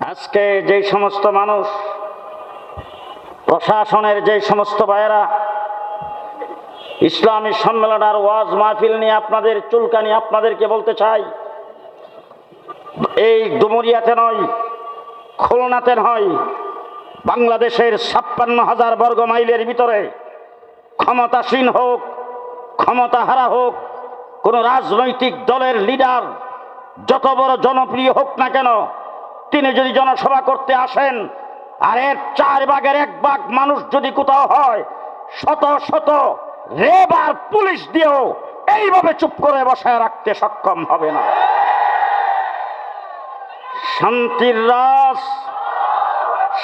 আজকে যেই সমস্ত মানুষ, প্রশাসনের যে সমস্ত ভাইয়েরা, ইসলামী সম্মেলন আর ওয়াজ মাহফিল নিয়ে আপনাদের চুলকানি আপনাদেরকে বলতে চাই, এই ডুমুরিয়াতে নয়, খুলনাতে নয়, বাংলাদেশের ছাপ্পান্ন হাজার বর্গ মাইলের ভিতরে ক্ষমতাসীন হোক ক্ষমতা হারা হোক, কোন রাজনৈতিক দলের লিডার যত বড় জনপ্রিয় হোক না কেন তিনি যদি জনসভা করতে আসেন, আর এর চার ভাগের এক ভাগ মানুষ যদি কোথাও হয়, শত শত রেব আর পুলিশ দিয়েও এইভাবে চুপ করে বসায় রাখতে সক্ষম হবে না। শান্তির রাজ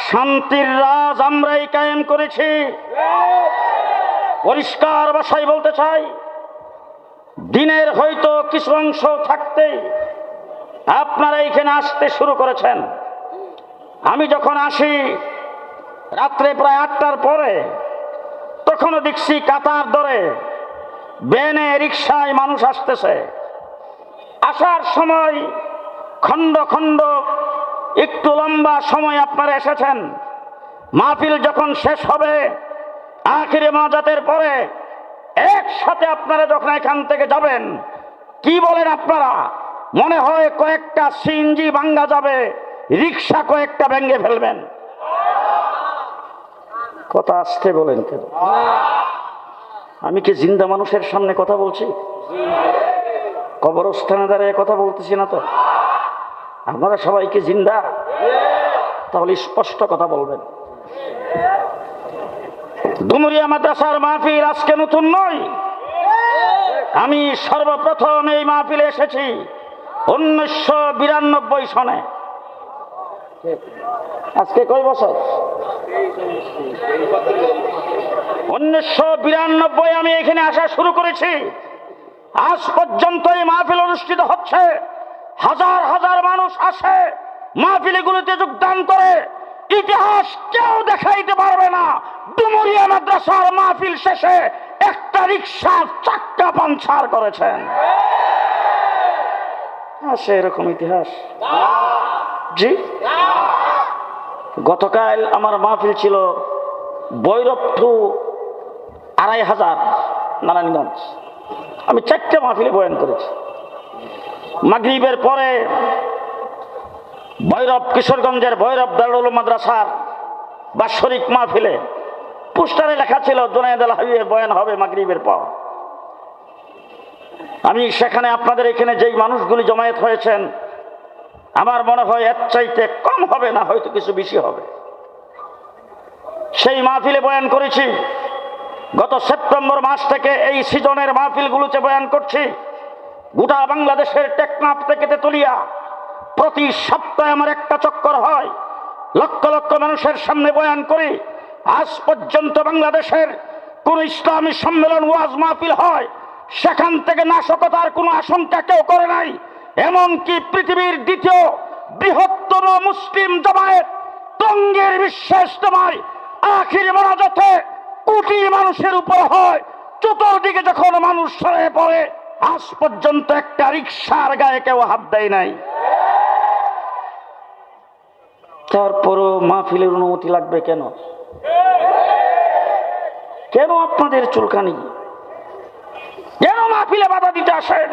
শান্তির রাজ আমরাই কায়েম করেছি। পরিষ্কার ভাষায় বলতে চাই, দিনের হয়তো কিছু অংশ থাকতেই আপনারা এখানে আসতে শুরু করেছেন। আমি যখন আসি, রাত্রে প্রায় আটটার পরে, তখনও দেখছি কাতার ধরে বেনে রিক্সায় মানুষ আসতেছে। আসার সময় খণ্ড খণ্ড, একটু লম্বা সময় আপনারা এসেছেন। মাহফিল যখন শেষ হবে, আখিরে মাজাতের পরে একসাথে আপনারা যখন এখান থেকে যাবেন, কি বলেন আপনারা? মনে হয় কয়েকটা সিএনজি ভাঙ্গা যাবে রিক্সা কয়েকটা ভেঙ্গে ফেলবেন। কথা আসতে বলেন কেন? আমি কি জিন্দা মানুষের সামনে কথা বলছি? কবরস্থানে দাঁড়িয়ে কথা বলতেছি না তো? আপনারা সবাই কি জিন্দা? তাহলে স্পষ্ট কথা বলবেন। ডুমুরিয়া মাদ্রাসার মাহফিল আজকে নতুন নয়। আমি সর্বপ্রথম এই মাহফিলে এসেছি। উনিশশো বিরানব্বই সনে। আজকে কয় বছর? উনিশশো বিরানব্বই আমি এখানে আসা শুরু করেছি। আজ পর্যন্ত এই মাহফিল অনুষ্ঠিত হচ্ছে। হাজার হাজার মানুষ আসে মাহফিলগুলিতে যোগদান করে। ইতিহাস কেউ দেখাইতে পারবে না। ডুমুরিয়া মাদ্রাসার মাহফিল শেষে একটা রিক্সার চাক্কা পাঞ্চার করেছেন। আছে এরকম ইতিহাস। জি? গতকাল আমার মাহফিল ছিল বৈরব টু আড়াই হাজার নারায়ণগঞ্জ। আমি চারটে মাহফিলে বয়ান করেছি। মাগরিবের পরে ভৈরব কিশোরগঞ্জের ভৈরব দারুল মাদ্রাসার বাৎসরিক মাহফিলে পোস্টারে লেখা ছিল, জোনায়দ আল হাবিবের বয়ান হবে মাগরিবের পর। আমি সেখানে আপনাদের এখানে যেই মানুষগুলি জমায়েত হয়েছেন, আমার মনে হয় এর চাইতে কম হবে না, হয়তো কিছু বেশি হবে। সেই মাহফিলে বয়ান করেছি, গত সেপ্টেম্বর মাস থেকে এই সিজনের মাহফিলগুলোতে বয়ান করছি, গোটা বাংলাদেশের টেকনাফ থেকে তেতুলিয়া প্রতি সপ্তাহে আমার একটা চক্কর হয়, লক্ষ লক্ষ মানুষের সামনে বয়ান করি, আজ পর্যন্ত বাংলাদেশের কোন ইসলামী সম্মেলন ওয়াজ মাহফিল হয় সেখান থেকে নাশকতার কোনো আশঙ্কা কেউ করে নাই, এমনকি পৃথিবীর দ্বিতীয় বৃহত্তম মুসলিম জামায়াত টঙ্গের বিশ্বাস তোমায় আখির মনাজাতে কোটি মানুষের উপর হয়। চতুর্দিকে যখন মানুষ সরে পড়ে, আজ পর্যন্ত একটা রিক্সার গায়ে কেউ হাত দেয় নাই। তারপরও মাহফিলের অনুমতি লাগবে কেন? কেন আপনাদের চুলকানি? কেন মাহফিলে বাধা দিতে আসেন।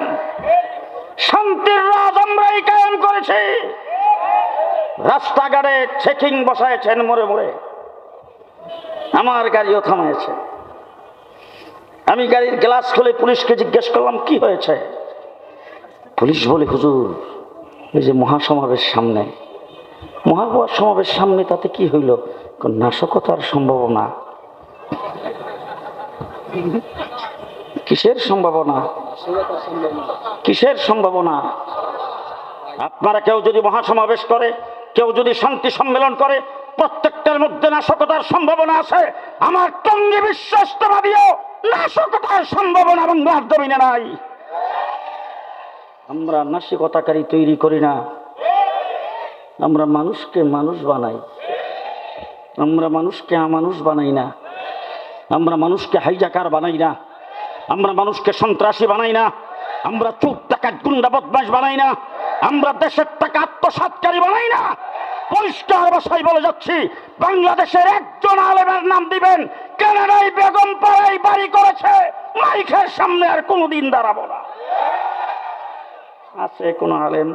শান্তির রাজ আমরাই কায়েম করেছি। রাস্তাঘাটে চেকিং বসায়ছেন মোড়ে মোড়ে। আমার গাড়িও থামাইছে। আমি গাড়ির গ্লাস খুলে পুলিশকে জিজ্ঞেস করলাম, কি হয়েছে? পুলিশ বলে, হুজুর, এই যে মহাসমাবেশ সামনে। মহাপর সমাবেশ সামনে, তাতে কি হইল? নাশকতার সম্ভাবনা। কিসের সম্ভাবনা? কিসের সম্ভাবনা? আপনারা কেউ যদি মহাসমাবেশ করে, কেউ যদি শান্তি সম্মেলন করে, প্রত্যেকটার মধ্যে নাশকতার সম্ভাবনা আছে। আমার টঙ্গি বিশ্বাসবাদীও নাশকতার সম্ভাবনা বাংলার জমিনে নাই। আমরা নাশকতাকারী তৈরি করি না। আমরা মানুষকে মানুষ বানাই। আমরা মানুষকে আমানুষ বানাই না। আমরা মানুষকে হাইজাকার বানাই না। আমরা মানুষকে সন্ত্রাসী বানাই না, আমরা চোখ টাকা গুন্ডা বদমাস বানাই না, আমরা দেশের টাকা আত্মসাতকারী বানাই না। পরিষ্কার ভাষায় বলে যাচ্ছি, বাংলাদেশের একজন আলেমের নাম দিবেন, কেনাডাই বেগম পাড়াই বাড়ি করেছে মাইকের সামনে আর কোনোদিন দাঁড়াবো না। আছে কোন আলেম?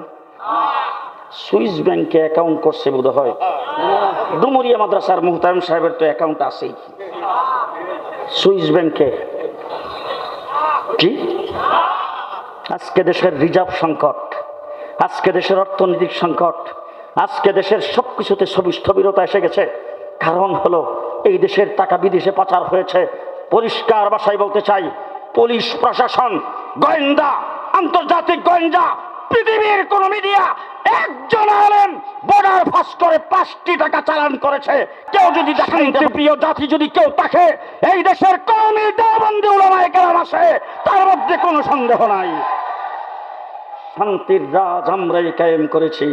সুইস ব্যাংকে অ্যাকাউন্ট করছে বোধ হয় ডুমুরিয়া মাদ্রাসার মুহতাম সাহেবের তো অ্যাকাউন্ট আছেই। সুইস ব্যাংকে কি? আজকে দেশের রিজার্ভ সংকট, আজকে দেশের অর্থনৈতিক সংকট, আজকে দেশের সব কিছুতে স্থবিরতা এসে গেছে। কারণ হলো, এই দেশের টাকা বিদেশে পাচার হয়েছে। পরিষ্কার বাসায় বলতে চাই, পুলিশ প্রশাসন, গোয়েন্দা, আন্তর্জাতিক গোয়েন্দা পৃথিবীর কোন মিডিয়া একজন আলেম বর্ডার ফাঁস করে পাঁচটি টাকা চালান করেছে। কেউ যদি দেখেন প্রিয় জাতি যদি কেউ তাকে এই দেশের কমই দেবন্দি উলামায় কেরাম আসে তার মধ্যে কোনো সন্দেহ নাই। শান্তির রাজ আমরাই কায়েম করেছি।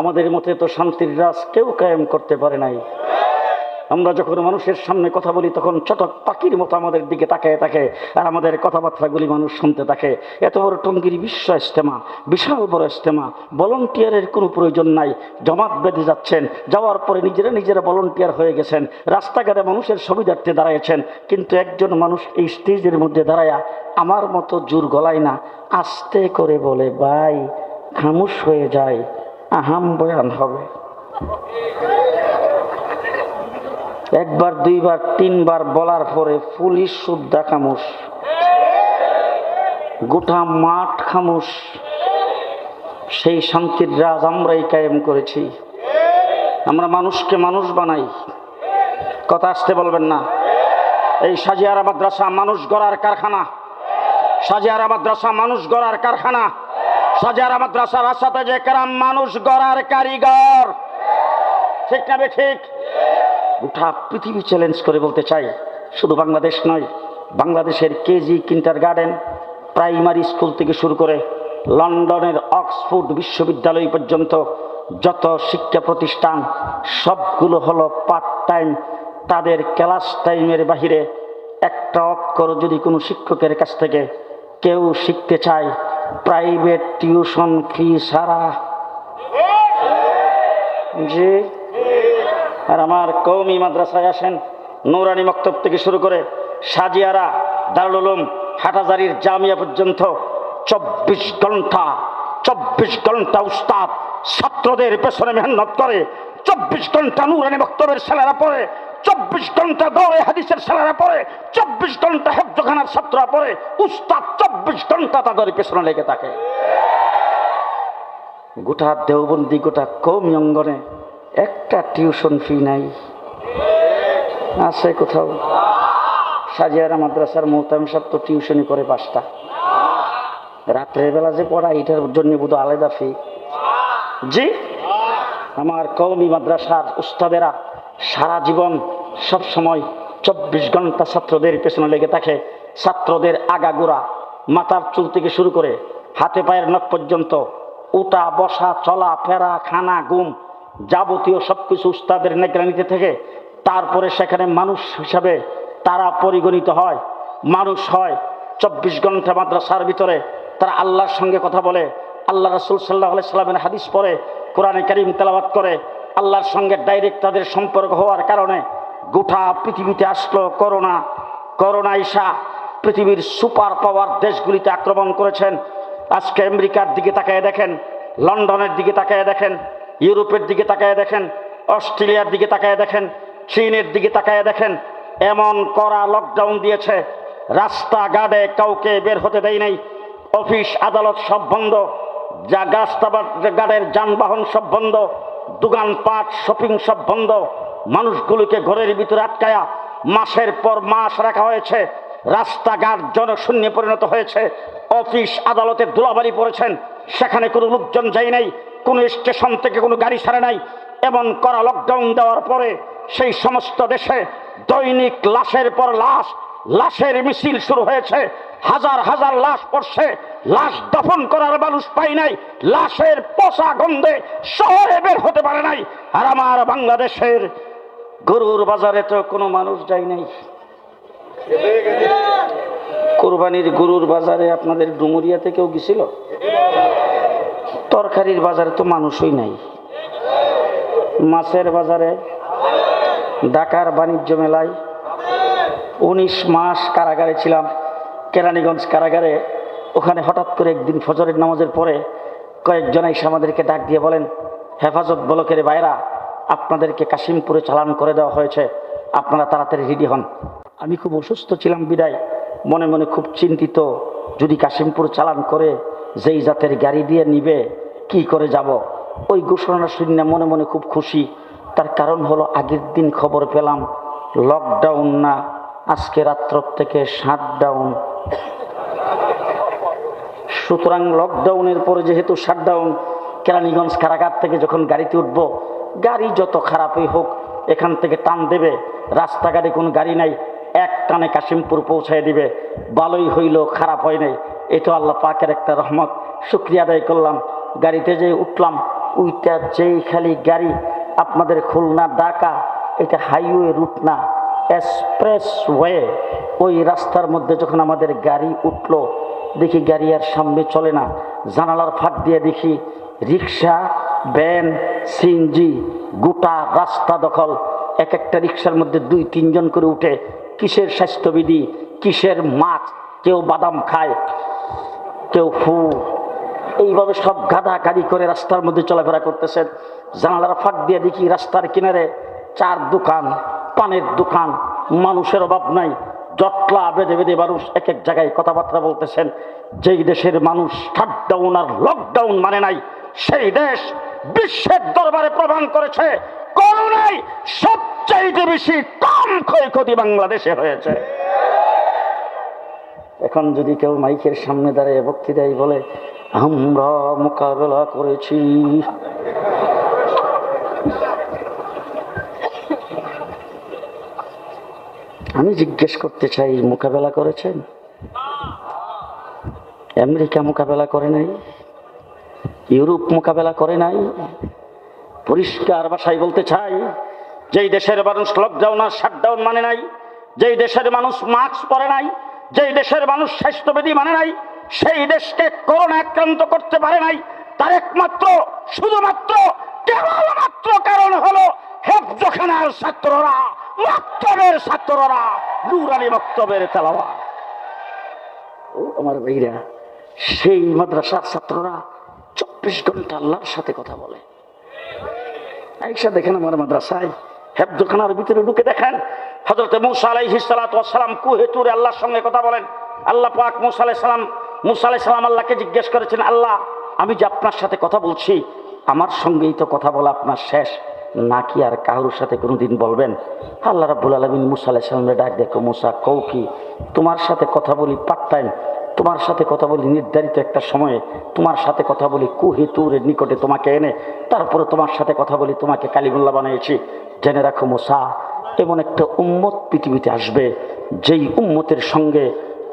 আমাদের মতে তো শান্তির রাজ কেউ কায়েম করতে পারে নাই। আমরা যখন মানুষের সামনে কথা বলি, তখন চটক পাখির মতো আমাদের দিকে তাকায় থাকে আর আমাদের কথাবার্তাগুলি মানুষ শুনতে থাকে। এত বড় টঙ্গির বিশ্ব ইস্তেমা বিশাল বড় ইস্তেমা ভলন্টিয়ারের কোনো প্রয়োজন নাই। জমাত বেঁধে যাচ্ছেন, যাওয়ার পরে নিজেরা নিজেরা ভলন্টিয়ার হয়ে গেছেন, রাস্তাঘাটে মানুষের সুবিধার্থে দাঁড়াইছেন, কিন্তু একজন মানুষ এই স্টেজের মধ্যে দাঁড়ায়া আমার মতো জোর গলায় না, আস্তে করে বলে, ভাই, খামুশ হয়ে যায়, আহাম বয়ান হবে। একবার, দুইবার, তিনবার বলার পরে পুলিশ সুদ্ধা খামুশ গোটা মাঠ খামুশ সেই শান্তির রাজ আমরাই কায়েম করেছি। আমরা মানুষকে মানুষ বানাই। কথা আসতে বলবেন না। এই সাজিয়ারা মাদ্রাসা মানুষ গড়ার কারখানা। সাজিয়ারা মাদ্রাসা মানুষ গড়ার কারখানা। সাজিয়ারা মাদ্রাসার আসাতে যে কেরাম মানুষ গড়ার কারিগর। ঠিক না ঠিক? গোটা পৃথিবী চ্যালেঞ্জ করে বলতে চাই, শুধু বাংলাদেশ নয়, বাংলাদেশের KG kindergarten primary school থেকে শুরু করে লন্ডনের অক্সফোর্ড বিশ্ববিদ্যালয় পর্যন্ত যত শিক্ষা প্রতিষ্ঠান, সবগুলো হলো পার্ট টাইম তাদের ক্লাস টাইমের বাহিরে একটা অক্ষর যদি কোনো শিক্ষকের কাছ থেকে কেউ শিখতে চায় প্রাইভেট টিউশন ফি সারা জি। আর আমার কৌমি মাদ্রাসায় আসেন। নৌরানি মক্তব থেকে শুরু করে সাজিয়ারা, দারুল হাটাজারির জামিয়া পর্যন্ত চব্বিশ ঘণ্টা চব্বিশ ঘণ্টা উস্তাদ ছাত্রদের পেছনে মেহনত করে, চব্বিশ ঘণ্টা নুরানি বক্তব্যের ছেলেরা পড়ে, চব্বিশ ঘণ্টা দৌড়ে হাদিসের ছেলেরা পড়ে, চব্বিশ ঘণ্টা হেফজখানার ছাত্ররা পড়ে, উস্তাদ চব্বিশ ঘণ্টা তাদের পেছনে লেগে থাকে। গোটা দেওবন্দি, গোটা কৌমি অঙ্গনে একটা টিউশন ফি নাই। আছে কোথাও? সাজিয়ারা মাদ্রাসার মোহতাম সাহেব তো টিউশনই করে পাঁচটা। রাত্রের বেলা যে পড়া এটার জন্য বোধ আলাদা ফি। জি? আমার কৌমি মাদ্রাসার উস্তাদেরা সারা জীবন সব সময় চব্বিশ ঘণ্টা ছাত্রদের পেছনে লেগে থাকে, ছাত্রদের আগাগোড়া, মাথার চুল থেকে শুরু করে হাতে পায়ের নখ পর্যন্ত উটা বসা, চলা, ফেরা, খানা গুম যাবতীয় সবকিছু উস্তাদের নেগরানিতে থেকে, তারপরে সেখানে মানুষ হিসাবে তারা পরিগণিত হয়, মানুষ হয়। চব্বিশ ঘণ্টা মাদ্রাসার ভিতরে তারা আল্লাহর সঙ্গে কথা বলে, আল্লাহ রসুল সাল্লাহ সাল্লামের হাদিস পড়ে, কোরআনে করিম তেলাবাত করে, আল্লাহর সঙ্গে ডাইরেক্ট তাদের সম্পর্ক হওয়ার কারণে গোটা পৃথিবীতে আসলো করোনা। করোনা ইসা পৃথিবীর সুপার পাওয়ার দেশগুলিতে আক্রমণ করেছেন। আজকে আমেরিকার দিকে তাকায় দেখেন, লন্ডনের দিকে তাকায় দেখেন ইউরোপের দিকে তাকায় দেখেন, অস্ট্রেলিয়ার দিকে তাকায় দেখেন, চীনের দিকে তাকায় দেখেন, এমন করা লকডাউন দিয়েছে, রাস্তাঘাটে কাউকে বের হতে দেয় নাই, অফিস আদালত সব বন্ধ, যা গাছটাবাটের যানবাহন সব বন্ধ, দোকানপাট শপিং সব বন্ধ, মানুষগুলোকে ঘরের ভিতরে আটকায়া মাসের পর মাস রাখা হয়েছে, রাস্তাঘাট জনশূন্য পরিণত হয়েছে, অফিস আদালতে ধুলাবালি পড়েছেন সেখানে কোনো লোকজন যায় নাই, কোনো স্টেশন থেকে কোনো গাড়ি ছাড়ে নাই। এমন করা লকডাউন দেওয়ার পরে সেই সমস্ত দেশে দৈনিক লাশের পর লাশ, লাশের মিছিল শুরু হয়েছে। হাজার হাজার লাশ পড়ছে। লাশ দফন করার মানুষ পাই নাই। লাশের পোষা গন্ধে শহরে বের হতে পারে নাই। আর আমার বাংলাদেশের গরুর বাজারে তো কোনো মানুষ যায় নাই। কোরবানির গরুর বাজারে আপনাদের ডুমুরিয়াতে কেউ গেছিল? তরকারির বাজারে তো মানুষই নাই। মাছের বাজারে, ঢাকার বাণিজ্য মেলায় উনিশ মাস কারাগারে ছিলাম, কেরানীগঞ্জ কারাগারে। ওখানে হঠাৎ করে একদিন ফজরের নামাজের পরে কয়েকজন এসে আমাদেরকে ডাক দিয়ে বলেন, হেফাজত বলকের বাইরা আপনাদেরকে কাশিমপুরে চালান করে দেওয়া হয়েছে। আপনারা তাড়াতাড়ি রেডি হন। আমি খুব অসুস্থ ছিলাম বিদায়। মনে মনে খুব চিন্তিত, যদি কাশিমপুর চালান করে যেই জাতের গাড়ি দিয়ে নিবে, কি করে যাব? ওই ঘোষণা শুনে মনে মনে খুব খুশি। তার কারণ হলো আগের দিন খবর পেলাম লকডাউন না, আজকে রাত্র থেকে শাটডাউন সুতরাং লকডাউনের পরে যেহেতু শাটডাউন কেরানীগঞ্জ কারাগার থেকে যখন গাড়িতে উঠবো, গাড়ি যত খারাপই হোক, এখান থেকে টান দেবে। রাস্তাঘাটে কোনো গাড়ি নাই এক টানে কাশিমপুর পৌঁছায় দিবে। ভালোই হইল, খারাপ হয় নাই। এটা আল্লাহ পাকের একটা রহমত। শুক্রিয়া আদায় করলাম। গাড়িতে যে উঠলাম। উইটা যেই খালি গাড়ি, আপনাদের খুলনা, ঢাকা, এটা হাইওয়ে রুট না এক্সপ্রেস ওয়ে ওই রাস্তার মধ্যে যখন আমাদের গাড়ি উঠল, দেখি গাড়ি আর সামনে চলে না। জানালার ফাঁক দিয়ে দেখি রিক্সা, ভ্যান, সিএনজি, গোটা রাস্তা দখল। এক একটা রিক্সার মধ্যে দুই, তিনজন করে উঠে কিসের স্বাস্থ্যবিধি? কিসের মাছ? কেউ বাদাম খায়, কেউ ফু। এইভাবে সব গাদা গাড়ি করে রাস্তার মধ্যে চলাফেরা করতেছেন। জানালার ফাঁক দিয়ে দেখি রাস্তার কিনারে চার দোকান, পানের দোকান, মানুষের অভাব নাই। জটলা বেঁধে বেঁধে মানুষ এক এক জায়গায় কথাবার্তা বলতেছেন। যেই দেশের মানুষ শাটডাউন আর লকডাউন মানে নাই, সেই দেশ বিশ্বের দরবারে প্রমাণ করেছে করোনায় সবচাইতে বেশি কম ক্ষয়ক্ষতি বাংলাদেশে হয়েছে। এখন যদি কেউ মাইকের সামনে দাঁড়িয়ে বক্তৃতাই বলে, আমরা মোকাবেলা করেছি। আমি জিজ্ঞেস করতে চাই, মোকাবেলা করেছেন? আমেরিকা মোকাবেলা করে নাই? ইউরোপ মোকাবেলা করে নাই? পরিষ্কার ভাষায় বলতে চাই, যেই দেশের মানুষ লকডাউন আর শাটডাউন মানে নাই, যেই দেশের মানুষ মাস্ক পরে নাই, যেই দেশের মানুষ স্বাস্থ্যবিধি মানে নাই, সেই দেশকে করোনা আক্রান্ত করতে পারে নাই, তার একমাত্র, শুধুমাত্র, কেবলমাত্র কারণ হলো হেফজখানার ছাত্ররা, মক্তবের ছাত্ররা, নুরানি মক্তবের তেলাওয়া ও আমার ভাইরা, সেই মাদ্রাসার ছাত্ররা চব্বিশ ঘণ্টা আল্লাহর সাথে কথা বলে। আইসা দেখেন আমার মাদ্রাসায় হেফজখানার ভিতরে ঢুকে দেখেন হজরত মুসা আলাই হিসালাম কুহেতুরে আল্লাহর সঙ্গে কথা বলেন। আল্লাহ পাক মুসা আলাই সালাম, মুসা আলাই সালাম আল্লাহকে জিজ্ঞেস করেছেন, আল্লাহ, আমি যে আপনার সাথে কথা বলছি, আমার সঙ্গেই তো কথা বলা আপনার শেষ, নাকি আর কারোর সাথে কোনোদিন বলবেন? আল্লাহ রাব্বুল আলমিন মুসা আলাই সালামের ডাক দেখো, মুসা কৌ কি, তোমার সাথে কথা বলি পার্ট টাইম তোমার সাথে কথা বলি নির্ধারিত একটা সময়ে, তোমার সাথে কথা বলি কুহেতুরের নিকটে তোমাকে এনে, তারপরে তোমার সাথে কথা বলি তোমাকে কালিমুল্লাহ বানিয়েছি। জেনে রাখো মোসা, এমন একটা উম্মত পৃথিবীতে আসবে, যেই উম্মতের সঙ্গে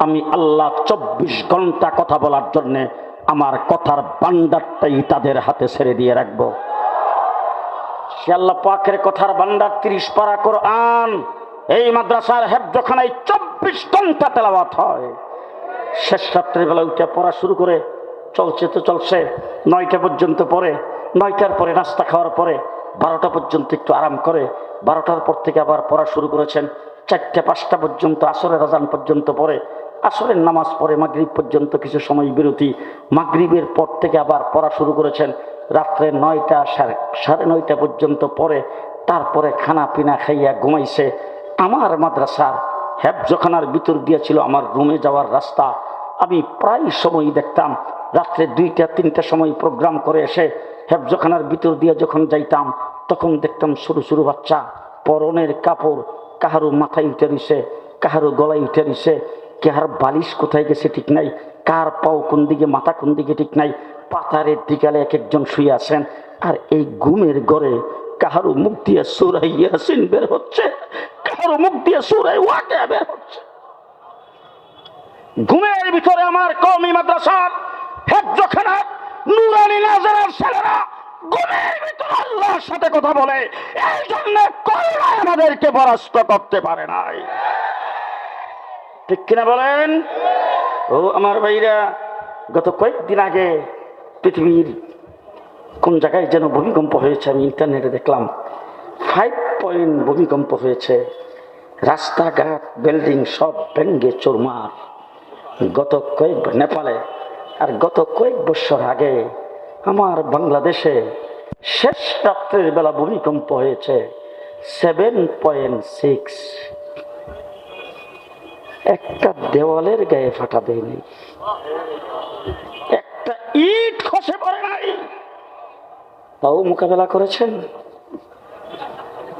আমি আল্লাহ চব্বিশ ঘণ্টা কথা বলার জন্যে আমার কথার বান্ডারটাই তাদের হাতে ছেড়ে দিয়ে রাখব। সে আল্লাহ পাকের কথার বান্ডার তিরিশ পারা কোরআন, এই মাদ্রাসার হেফজখানায় চব্বিশ ঘণ্টা তেলাওয়াত হয়। শেষ রাত্রিবেলা উঠে পড়া শুরু করে চলছে তো চলছে। নয়টা পর্যন্ত পরে, নয়টার পরে নাস্তা খাওয়ার পরে বারোটা পর্যন্ত একটু আরাম করে, বারোটার পর থেকে আবার পড়া শুরু করেছেন। চারটে, পাঁচটা পর্যন্ত আসরের আজান পর্যন্ত পরে, আসরের নামাজ পড়ে মাগরিব পর্যন্ত কিছু সময় বিরতি, মাগরিবের পর থেকে আবার পড়া শুরু করেছেন। রাত্রে নয়টা, সাড়ে সাড়ে নয়টা পর্যন্ত পরে তারপরে খানা পিনা খাইয়া ঘুমাইছে। আমার মাদ্রাসার হেফজখানার ভিতর দিয়েছিল আমার রুমে যাওয়ার রাস্তা। আমি প্রায় সময় দেখতাম, রাত্রে দুইটা, তিনটা সময় প্রোগ্রাম করে এসে হেফজখানার ভিতর দিয়ে যখন যাইতাম, তখন দেখতাম সরু সরু বাচ্চা, পরনের কাপড় কাহারও মাথায় উঠে দিছে কাহারও গলায় উঠে দিছে কাহার বালিশ কোথায় গেছে ঠিক নাই, কার পাও কোন দিকে, মাথা কোন দিকে ঠিক নাই পাতারের দিকালে এক একজন শুয়ে আছেন, আর এই ঘুমের গড়ে কাহারও মুখ দিয়ে সুরাই ইয়াসিন বের হচ্ছে কাহারও মুখ দিয়ে সুরাই ওয়াকে বের হচ্ছে। ঘুমের ভিতরে আমার কমি মাদ্রাসার হেফজখানা নুরানি নাজারের ছেলেরা ঘুমের সাথে কথা বলে। আমাদেরকে করতে পারে ঠিক বলেন? ও আমার গত কয়েকদিন আগে পৃথিবীর কোন জায়গায় যেন ভূমিকম্প হয়েছে আমি ইন্টারনেটে দেখলাম। ফাইভ পয়েন্ট ভূমিকম্প হয়েছে। রাস্তাঘাট বিল্ডিং সব ভেঙ্গে চুরমার। গত কয়েক নেপালে আর গত কয়েক বছর আগে আমার বাংলাদেশে শেষ রাত্রের বেলা ভূমিকম্প হয়েছে সেভেন পয়েন্ট সিক্স। একটা দেওয়ালের গায়ে ফাটা দেয়নি। একটা ইট খসে পড়ে নাই। তাও মোকাবেলা করেছেন?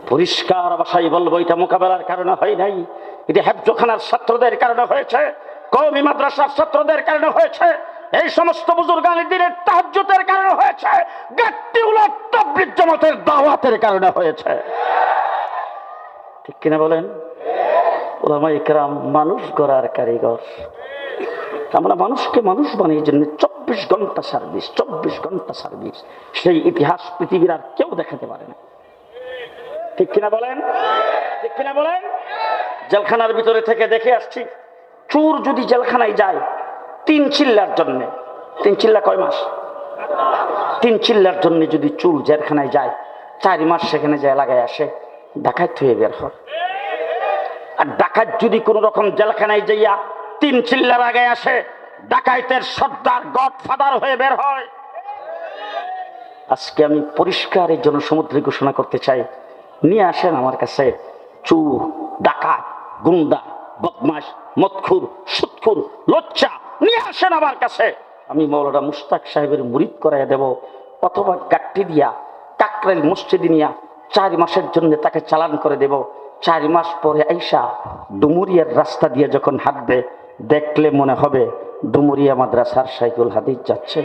পরিষ্কার ভাষায় বলব, এটা মোকাবেলার কারণে হয় নাই। এটা হেফজোখানার ছাত্রদের কারণে হয়েছে। কৌমি মাদ্রাসার ছাত্রদের কারণে হয়েছে, এই সমস্ত বুজুর্গানি দিনের তাহাজ্জুদের কারণে হয়েছে গাত্তি উলট তবলিগ জামাতের দাওয়াতের কারণে হয়েছে। ঠিক কিনা বলেন? ওলামা ইকরাম মানুষ গড়ার কারিগর। আমরা মানুষকে মানুষ বানিয়ে জন্য চব্বিশ ঘণ্টা সার্ভিস, চব্বিশ ঘণ্টা সার্ভিস। সেই ইতিহাস পৃথিবীর আর কেউ দেখাতে পারে না। ঠিক কিনা বলেন? ঠিক কিনা বলেন? জেলখানার ভিতরে থেকে দেখে আসছি। চোর যদি জেলখানায় যায়, তিন চিল্লার জন্য। তিন চিল্লা কয় মাস? তিন চিল্লার জন্য যদি চুর জেলখানায় যায়, চার মাস সেখানে যায় লাগায় আসে, ডাকাত হয়ে বের হয়। আর ডাকাত যদি কোন রকম জেলখানায় যাইয়া তিন চিল্লার আগে আসে ডাকাইতের সর্দার গড ফাদার হয়ে বের হয়। আজকে আমি পরিষ্কার এই জনসমুদ্রে ঘোষণা করতে চাই, নিয়ে আসেন আমার কাছে চুর, ডাকাত, গুন্ডা বদমাস মৎখুর, সুৎখুর, লজ্জা নিয়ে আসেন আমার কাছে। আমি মৌলানা মুস্তাক সাহেবের মুরিদ করাইয়া দেব, অথবা গাট্টি দিয়া কাকরাইল মসজিদে নিয়া চার মাসের জন্য তাকে চালান করে দেব। চার মাস পরে আইসা ডুমুরিয়ার রাস্তা দিয়ে যখন হাঁটবে, দেখলে মনে হবে ডুমুরিয়া মাদ্রাসার সাইকুল হাদিস যাচ্ছে।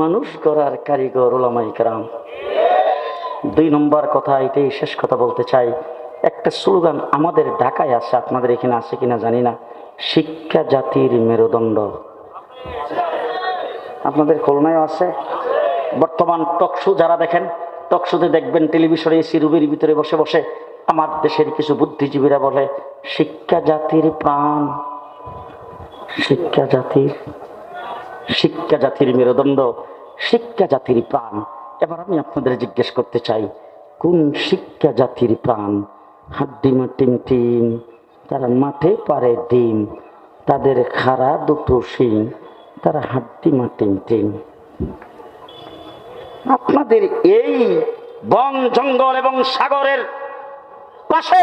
মানুষ গড়ার কারিগর ওলামাই কারাম। দুই নম্বর কথা, এটাই শেষ কথা বলতে চাই। একটা স্লোগান আমাদের ঢাকায় আছে আপনাদের এখানে আছে কিনা জানি না। শিক্ষা জাতির মেরুদণ্ড। আপনাদের খুলনায় আছে। বর্তমান টকশো যারা দেখেন টকশোতে দেখবেন টেলিভিশনে এসি রুবির ভিতরে বসে বসে আমার দেশের কিছু বুদ্ধিজীবীরা বলে, শিক্ষা জাতির প্রাণ। শিক্ষা জাতির শিক্ষা জাতির মেরুদণ্ড, শিক্ষা জাতির প্রাণ। এবার আমি আপনাদের জিজ্ঞেস করতে চাই, কোন শিক্ষা জাতির প্রাণ? হাড্ডিমা টিম টিম তারা মাঠে পারে ডিম, তাদের খাড়া দুটো শিং, তারা হাড্ডিমা টিম টিম। আপনাদের এই বন, জঙ্গল এবং সাগরের পাশে,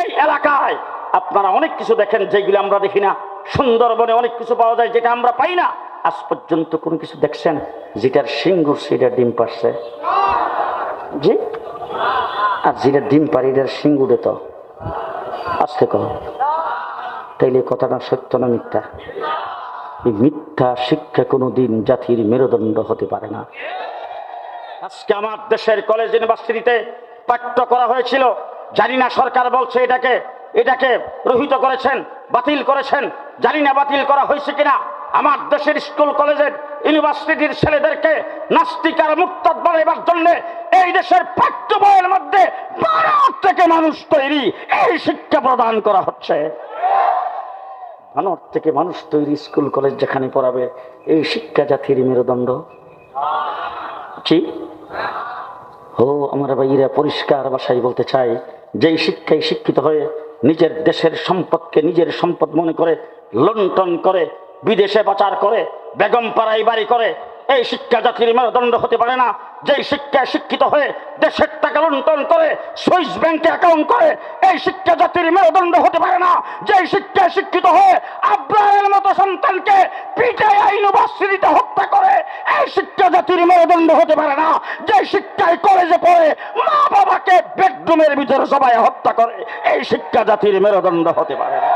এই এলাকায় আপনারা অনেক কিছু দেখেন যেগুলো আমরা দেখি না। সুন্দরবনে অনেক কিছু পাওয়া যায় যেটা আমরা পাই না। আজ পর্যন্ত কোনো কিছু দেখছেন? যেটার সিঙ্গুর সেটা ডিম পারছে জি? আর যেটা ডিম পারে এটার সিঙ্গুরে তো। আসতে কহ তাইলে কথাটা সত্য না মিথ্যা? এই মিথ্যা শিক্ষা কোনো দিন জাতির মেরুদণ্ড হতে পারে না। আজকে আমার দেশের কলেজ ইউনিভার্সিটিতে পাঠ্য করা হয়েছিল। জানি না সরকার বলছে এটাকে এটাকে রহিত করেছেন, বাতিল করেছেন। জানি না বাতিল করা হয়েছে কিনা। আমার দেশের স্কুল, কলেজের ইউনিভার্সিটির ছেলেদেরকে নাস্তিকার মুক্তাদ বানাইবার জন্য এই দেশের পাঠ্য বইয়ের মধ্যে ভারত থেকে মানুষ তৈরি। এই শিক্ষা প্রদান করা হচ্ছে। ভারত থেকে মানুষ তৈরি স্কুল, কলেজ যেখানে পড়াবে, এই শিক্ষা জাতির মেরুদণ্ড। জি? ও আমার ভাইরা পরিষ্কার ভাষায় বলতে চাই, যেই শিক্ষায় শিক্ষিত হয়ে নিজের দেশের সম্পদকে নিজের সম্পদ মনে করে লন্ঠন করে বিদেশে পাচার করে, বেগম পাড়াই বাড়ি করে, এই শিক্ষা জাতির মেরুদণ্ড হতে পারে না। যেই শিক্ষায় শিক্ষিত হয়ে দেশের টাকা লুণ্ঠন করে, সুইস ব্যাংকে অ্যাকাউন্ট করে, এই শিক্ষা জাতির মেরুদণ্ড হতে পারে না। যেই শিক্ষায় শিক্ষিত হয়ে আব্রাহের মতো সন্তানকে পিঠে ইউনিভার্সিটিতে হত্যা করে, এই শিক্ষা জাতির মেরুদণ্ড হতে পারে না। যে শিক্ষায় কলেজে পড়ে মা বাবাকে বেডরুমের ভিতরে সবাই হত্যা করে, এই শিক্ষা জাতির মেরুদণ্ড হতে পারে না।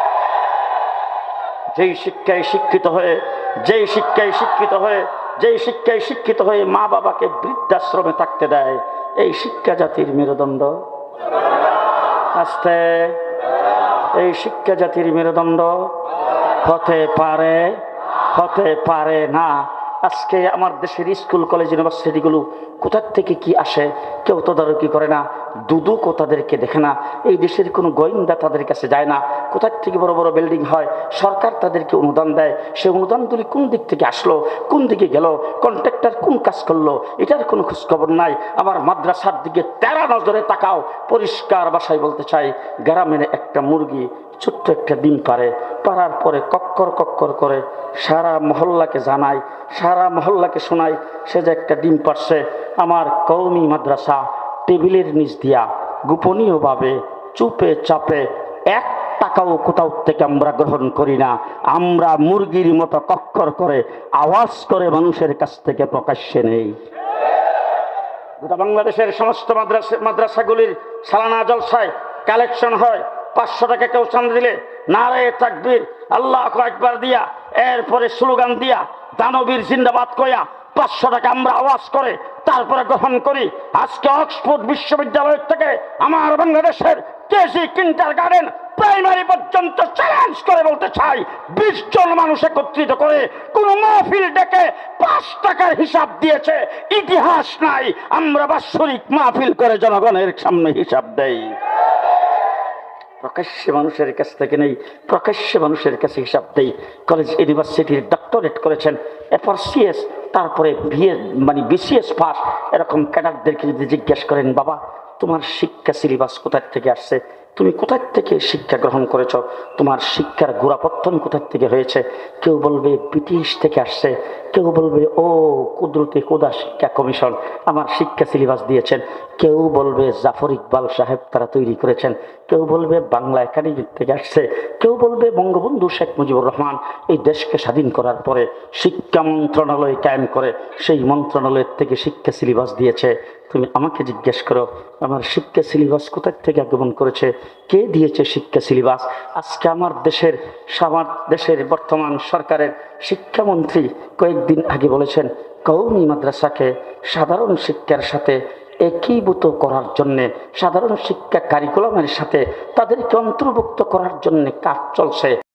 যেই শিক্ষায় শিক্ষিত হয়ে, যেই শিক্ষায় শিক্ষিত হয়ে, যেই শিক্ষায় শিক্ষিত হয়ে মা বাবাকে বৃদ্ধাশ্রমে থাকতে দেয়, এই শিক্ষা জাতির মেরুদণ্ড। আস্তে, এই শিক্ষা জাতির মেরুদণ্ড হতে পারে হতে পারে না। আজকে আমার দেশের স্কুল, কলেজ, ইউনিভার্সিটিগুলো কোথার থেকে কি আসে, কেউ তদারকি করে না। দুদুকও তাদেরকে দেখে না। এই দেশের কোনো গোয়েন্দা তাদের কাছে যায় না। কোথার থেকে বড় বড় বিল্ডিং হয়? সরকার তাদেরকে অনুদান দেয়। সে অনুদানগুলি কোন দিক থেকে আসলো? কোন দিকে গেল? কন্ট্রাক্টর কোন কাজ করল? এটার কোনো খোঁজখবর নাই। আমার মাদ্রাসার দিকে তেরা নজরে তাকাও। পরিষ্কার বাসায় বলতে চাই, গ্রামের একটা মুরগি ছোট্ট একটা ডিম পারে পারার পরে কক্কর কক্কর করে সারা মহল্লাকে জানায়, সারা মহল্লাকে শোনায়, সে যে একটা ডিম পারছে আমার কৌমি মাদ্রাসা টেবিলের নিচ দিয়া গোপনীয়ভাবে চুপে চাপে এক টাকাও কোথাও থেকে আমরা গ্রহণ করি না। আমরা মুরগির মতো কক্কর করে আওয়াজ করে মানুষের কাছ থেকে প্রকাশ্যে নেই। গোটা বাংলাদেশের সমস্ত মাদ্রাসা মাদ্রাসাগুলির সালানা জলসায় কালেকশন হয়। পাঁচশো টাকা কেউ চাঁদ দিলে নারে তাকবীর, আল্লাহ একবার দিয়া, এরপরে স্লোগান দিয়া, দানবীর জিন্দাবাদ কয়া পাঁচশো টাকা আমরা আওয়াজ করে তারপরে গ্রহণ করি। আজকে অক্সফোর্ড বিশ্ববিদ্যালয় থেকে আমার বাংলাদেশের কেজি কিন্টার গার্ডেন প্রাইমারি পর্যন্ত চ্যালেঞ্জ করে বলতে চাই। বিশ জন মানুষ একত্রিত করে কোন মাহফিল ডেকে পাঁচ টাকার হিসাব দিয়েছে। ইতিহাস নাই, আমরা বাৎসরিক মাহফিল করে জনগণের সামনে হিসাব দেই। প্রকাশ্যে মানুষের কাছ থেকে নেই, প্রকাশ্যে মানুষের কাছে হিসাব দেই। কলেজ, ইউনিভার্সিটির ডক্টরেট করেছেন এরপর সিএস তারপরে বিএ মানে বিসিএস পাস এরকম ক্যাডারদেরকে যদি জিজ্ঞেস করেন, বাবা, তোমার শিক্ষা সিলেবাস কোথার থেকে আসছে? তুমি কোথার থেকে শিক্ষা গ্রহণ করেছ? তোমার শিক্ষার গোড়াপত্তন কোথার থেকে হয়েছে? কেউ বলবে, ব্রিটিশ থেকে আসছে। কেউ বলবে, ও কুদরতি কুদা শিক্ষা কমিশন, আমার শিক্ষা সিলেবাস দিয়েছেন। কেউ বলবে, জাফর ইকবাল সাহেব তারা তৈরি করেছেন। কেউ বলবে, বাংলা একাডেমি থেকে আসছে। কেউ বলবে, বঙ্গবন্ধু শেখ মুজিবুর রহমান, এই দেশকে স্বাধীন করার পরে শিক্ষা মন্ত্রণালয় কায়েম করে, সেই মন্ত্রণালয়ের থেকে শিক্ষা সিলেবাস দিয়েছে। তুমি আমাকে জিজ্ঞেস করো, আমার শিক্ষা সিলেবাস কোথার থেকে আগমন করেছে? কে দিয়েছে শিক্ষা সিলেবাস আজকে আমার দেশের আমার দেশের বর্তমান সরকারের শিক্ষামন্ত্রী কয়েকদিন আগে বলেছেন কৌমি মাদ্রাসাকে সাধারণ শিক্ষার সাথে একীভূত করার জন্যে, সাধারণ শিক্ষা কারিকুলামের সাথে তাদেরকে অন্তর্ভুক্ত করার জন্যে কাজ চলছে।